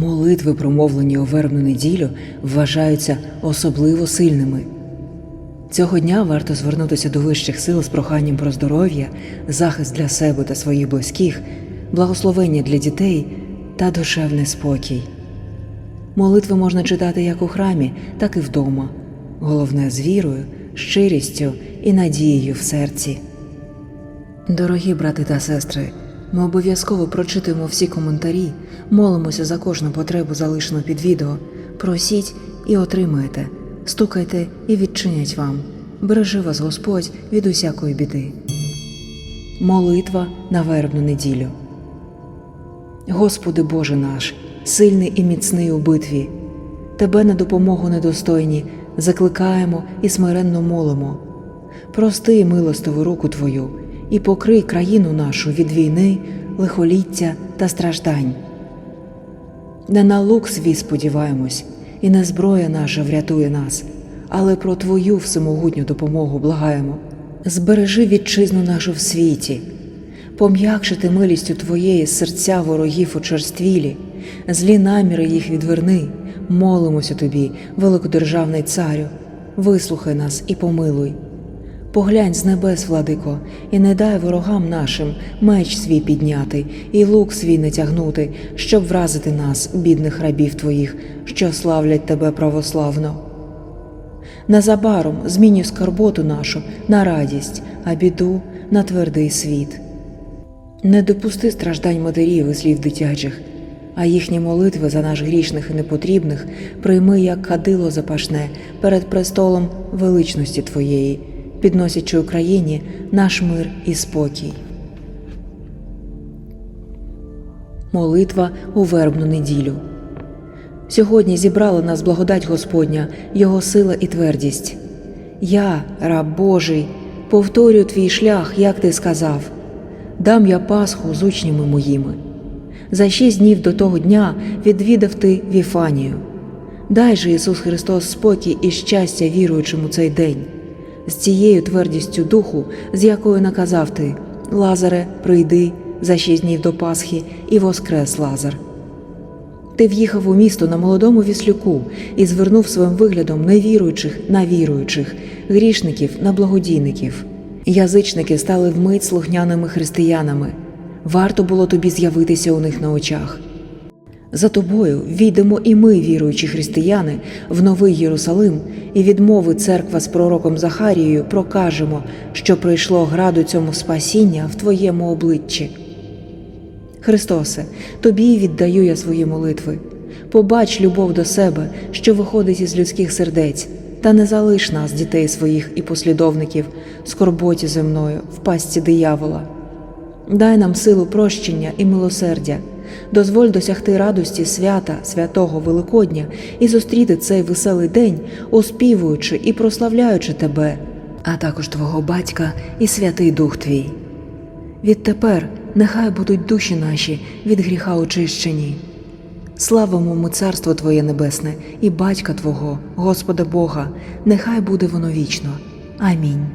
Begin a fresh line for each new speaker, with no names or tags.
Молитви, промовлені у вербну неділю, вважаються особливо сильними. Цього дня варто звернутися до вищих сил з проханням про здоров'я, захист для себе та своїх близьких, благословення для дітей та душевний спокій. Молитви можна читати як у храмі, так і вдома. Головне з вірою, щирістю і надією в серці. Дорогі брати та сестри, ми обов'язково прочитуємо всі коментарі, молимося за кожну потребу, залишену під відео. Просіть і отримаєте, стукайте і відчинять вам. Бережи вас Господь від усякої біди. Молитва на вербну неділю. Господи Боже наш, сильний і міцний у битві, Тебе на допомогу недостойні закликаємо і смиренно молимо. Прости милостиву руку Твою і покрий країну нашу від війни, лихоліття та страждань. Не на лук свій сподіваємось, і не зброя наша врятує нас, але про Твою всемогутню допомогу благаємо. Збережи вітчизну нашу в світі, пом'якшити милістю Твоєї серця ворогів очерствілі, злі наміри їх відверни, молимося Тобі, великодержавний царю, вислухай нас і помилуй. Поглянь з небес, владико, і не дай ворогам нашим меч свій підняти і лук свій не тягнути, щоб вразити нас, бідних рабів твоїх, що славлять тебе православно. Незабаром змінюй скарботу нашу на радість, а біду на твердий світ. Не допусти страждань матерів і слів дитячих, а їхні молитви за наш грішних і непотрібних прийми як кадило запашне перед престолом величності Твоєї, підносячи Україні наш мир і спокій. Молитва у вербну неділю. Сьогодні зібрала нас благодать Господня, Його сила і твердість. Я, раб Божий, повторю твій шлях, як ти сказав. Дам я Пасху з учнями моїми. За шість днів до того дня відвідав ти Віфанію. Дай же Ісус Христос спокій і щастя віруючим у цей день, з цією твердістю духу, з якою наказав ти Лазаре, прийди за шість днів до Пасхи і воскрес Лазар. Ти в'їхав у місто на молодому віслюку і звернув своїм виглядом невіруючих на віруючих, грішників на благодійників. Язичники стали вмить слухняними християнами. Варто було тобі з'явитися у них на очах. За тобою війдемо і ми, віруючі християни, в новий Єрусалим, і відмови церква з пророком Захарією прокажемо, що прийшло граду цьому спасіння в твоєму обличчі. Христосе, тобі віддаю я свої молитви. Побач любов до себе, що виходить із людських сердець, та не залиш нас, дітей своїх і послідовників, скорботі земною, в пастці диявола. Дай нам силу прощення і милосердя, дозволь досягти радості свята, святого Великодня і зустріти цей веселий день, оспівуючи і прославляючи тебе, а також Твого Батька і Святий Дух Твій. Відтепер нехай будуть душі наші від гріха очищені. Славимо ми Царство Твоє Небесне і Батька Твого, Господа Бога, нехай буде воно вічно. Амінь.